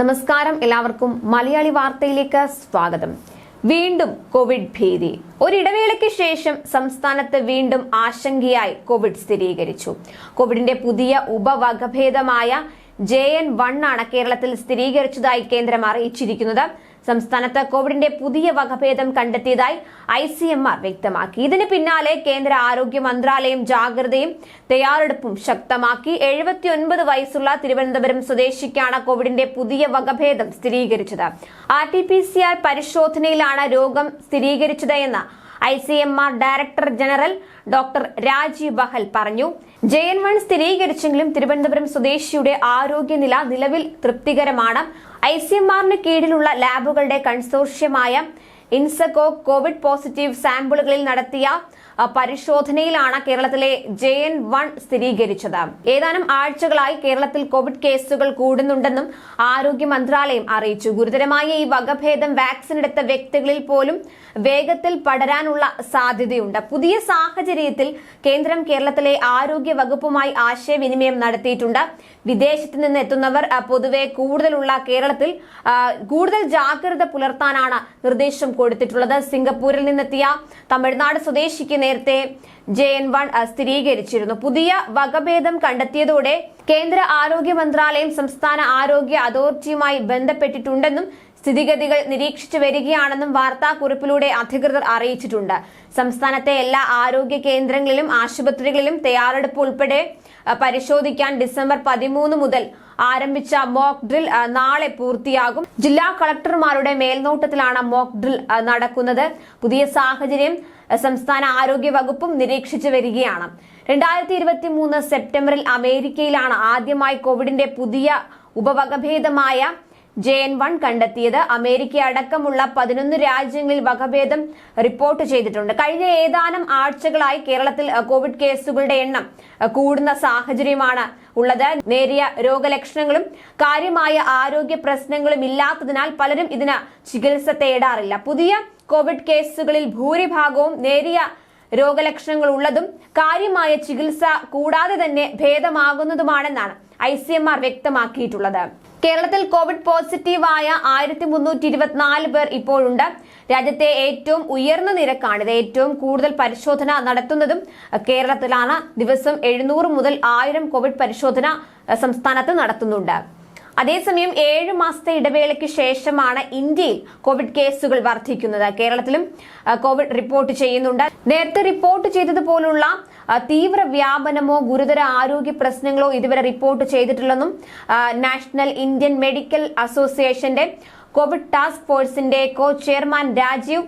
നമസ്കാരം എല്ലാവർക്കും മലയാളി വാർത്തയിലേക്ക് സ്വാഗതം. വീണ്ടും കോവിഡ് ഭീതി. ഒരിടവേളയ്ക്ക് ശേഷം സംസ്ഥാനത്ത് വീണ്ടും ആശങ്കയായി കോവിഡ് സ്ഥിരീകരിച്ചു. കോവിഡിന്റെ പുതിയ ഉപവകഭേദമായ ജെ എൻ വൺ ആണ് കേരളത്തിൽ സ്ഥിരീകരിച്ചതായി കേന്ദ്രം അറിയിച്ചിരിക്കുന്നത്. സംസ്ഥാനത്ത് കോവിഡിന്റെ പുതിയ വകഭേദം കണ്ടെത്തിയതായി ഐ സി എം ആർ വ്യക്തമാക്കി. ഇതിന് പിന്നാലെ കേന്ദ്ര ആരോഗ്യ മന്ത്രാലയം ജാഗ്രതയും തയ്യാറെടുപ്പും ശക്തമാക്കി. എഴുപത്തിയൊൻപത് വയസ്സുള്ള തിരുവനന്തപുരം സ്വദേശിക്കാണ് കോവിഡിന്റെ പുതിയ വകഭേദം സ്ഥിരീകരിച്ചത്. R T P C R പരിശോധനയിലാണ് രോഗം സ്ഥിരീകരിച്ചത് എന്ന് I C M R director general doctor Rajiv Bahl പറഞ്ഞു. ജെ എൻ വൺ സ്ഥിരീകരിച്ചെങ്കിലും തിരുവനന്തപുരം സ്വദേശിയുടെ ആരോഗ്യനില നിലവിൽ തൃപ്തികരമാണ്. ഐ സി എം ആറിന് കീഴിലുള്ള ലാബുകളുടെ കൺസോർഷ്യമായ ഇൻസകോ കോവിഡ് പോസിറ്റീവ് സാമ്പിളുകളിൽ നടത്തിയ പരിശോധനയിലാണ് കേരളത്തിലെ ജെ എൻ വൺ സ്ഥിരീകരിച്ചത്. ഏതാനും ആഴ്ചകളായി കേരളത്തിൽ കോവിഡ് കേസുകൾ കൂടുന്നുണ്ടെന്നും ആരോഗ്യ മന്ത്രാലയം അറിയിച്ചു. ഗുരുതരമായ ഈ വകഭേദം വാക്സിൻ എടുത്ത വ്യക്തികളിൽ പോലും വേഗത്തിൽ പടരാനുള്ള സാധ്യതയുണ്ട്. പുതിയ സാഹചര്യത്തിൽ കേന്ദ്രം കേരളത്തിലെ ആരോഗ്യ വകുപ്പുമായി ആശയവിനിമയം നടത്തിയിട്ടുണ്ട്. വിദേശത്ത് നിന്ന് എത്തുന്നവർ പൊതുവെ കൂടുതലുള്ള കേരളത്തിൽ കൂടുതൽ ജാഗ്രത പുലർത്താനാണ് നിർദ്ദേശം കൊടുത്തിട്ടുള്ളത്. സിംഗപ്പൂരിൽ നിന്നെത്തിയ തമിഴ്നാട് സ്വദേശിക്ക് നേരത്തെ ജെ എൻ വൺ സ്ഥിരീകരിച്ചിരുന്നു. പുതിയ വകഭേദം കണ്ടെത്തിയതോടെ കേന്ദ്ര ആരോഗ്യ മന്ത്രാലയം സംസ്ഥാന ആരോഗ്യ അതോറിറ്റിയുമായി ബന്ധപ്പെട്ടിട്ടുണ്ടെന്നും സ്ഥിതിഗതികൾ നിരീക്ഷിച്ചു വരികയാണെന്നും വാർത്താക്കുറിപ്പിലൂടെ അധികൃതർ അറിയിച്ചിട്ടുണ്ട്. സംസ്ഥാനത്തെ എല്ലാ ആരോഗ്യ കേന്ദ്രങ്ങളിലും ആശുപത്രികളിലും തയ്യാറെടുപ്പ് ഉൾപ്പെടെ പരിശോധിക്കാൻ ഡിസംബർ പതിമൂന്ന് മുതൽ ആരംഭിച്ച മോക്ക് ഡ്രിൽ നാളെ പൂർത്തിയാകും. ജില്ലാ കളക്ടർമാരുടെ മേൽനോട്ടത്തിലാണ് മോക്ക് ഡ്രിൽ നടക്കുന്നത്. പുതിയ സാഹചര്യം സംസ്ഥാന ആരോഗ്യ വകുപ്പും നിരീക്ഷിച്ചു വരികയാണ്. രണ്ടായിരത്തി ഇരുപത്തി മൂന്ന് സെപ്റ്റംബറിൽ അമേരിക്കയിലാണ് ആദ്യമായി കോവിഡിന്റെ പുതിയ ഉപവകഭേദമായ ജെ എൻ വൺ കണ്ടെത്തിയത് അമേരിക്ക അടക്കമുള്ള പതിനൊന്ന് രാജ്യങ്ങളിൽ വകഭേദം റിപ്പോർട്ട് ചെയ്തിട്ടുണ്ട്. കഴിഞ്ഞ ഏതാനും ആഴ്ചകളായി കേരളത്തിൽ കോവിഡ് കേസുകളുടെ എണ്ണം കൂടുന്ന സാഹചര്യമാണ് ഉള്ളത്. നേരിയ രോഗലക്ഷണങ്ങളും കാര്യമായ ആരോഗ്യ പ്രശ്നങ്ങളും ഇല്ലാത്തതിനാൽ പലരും ഇതിന് ചികിത്സ തേടാറില്ല. പുതിയ കോവിഡ് കേസുകളിൽ ഭൂരിഭാഗവും നേരിയ രോഗലക്ഷണങ്ങൾ ഉള്ളതും കാര്യമായ ചികിത്സ കൂടാതെ തന്നെ ഭേദമാകുന്നതുമാണെന്നാണ് ഐ സി എം ആർ വ്യക്തമാക്കിയിട്ടുള്ളത്. കേരളത്തിൽ കോവിഡ് പോസിറ്റീവായ ആയിരത്തി മുന്നൂറ്റി ഇരുപത്തിനാല് പേർ ഇപ്പോഴുണ്ട്. രാജ്യത്തെ ഏറ്റവും ഉയർന്ന നിരക്കാണിത് ഏറ്റവും കൂടുതൽ പരിശോധന നടത്തുന്നതും കേരളത്തിലാണ്. ദിവസം എഴുന്നൂറ് മുതൽ ആയിരം കോവിഡ് പരിശോധന സംസ്ഥാനത്ത് നടത്തുന്നുണ്ട്. അതേസമയം ഏഴ് മാസത്തെ ഇടവേളയ്ക്ക് ശേഷമാണ് ഇന്ത്യയിൽ കോവിഡ് കേസുകൾ വർദ്ധിക്കുന്നത്. കേരളത്തിലും കോവിഡ് റിപ്പോർട്ട് ചെയ്യുന്നുണ്ട്. നേരത്തെ റിപ്പോർട്ട് ചെയ്തതുപോലുള്ള തീവ്ര വ്യാപനമോ ഗുരുതര ആരോഗ്യ പ്രശ്നങ്ങളോ ഇതുവരെ റിപ്പോർട്ട് ചെയ്തിട്ടില്ലെന്നും നാഷണൽ ഇന്ത്യൻ മെഡിക്കൽ അസോസിയേഷന്റെ കോവിഡ് ടാസ്ക് ഫോഴ്സിന്റെ കോ ചെയർമാൻ രാജീവ്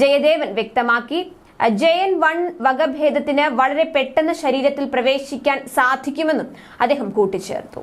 ജയദേവൻ വ്യക്തമാക്കി. ജെ എൻ വൺ വകഭേദത്തിന് വളരെ പെട്ടെന്ന് ശരീരത്തിൽ പ്രവേശിക്കാൻ സാധിക്കുമെന്നും അദ്ദേഹം കൂട്ടിച്ചേർത്തു.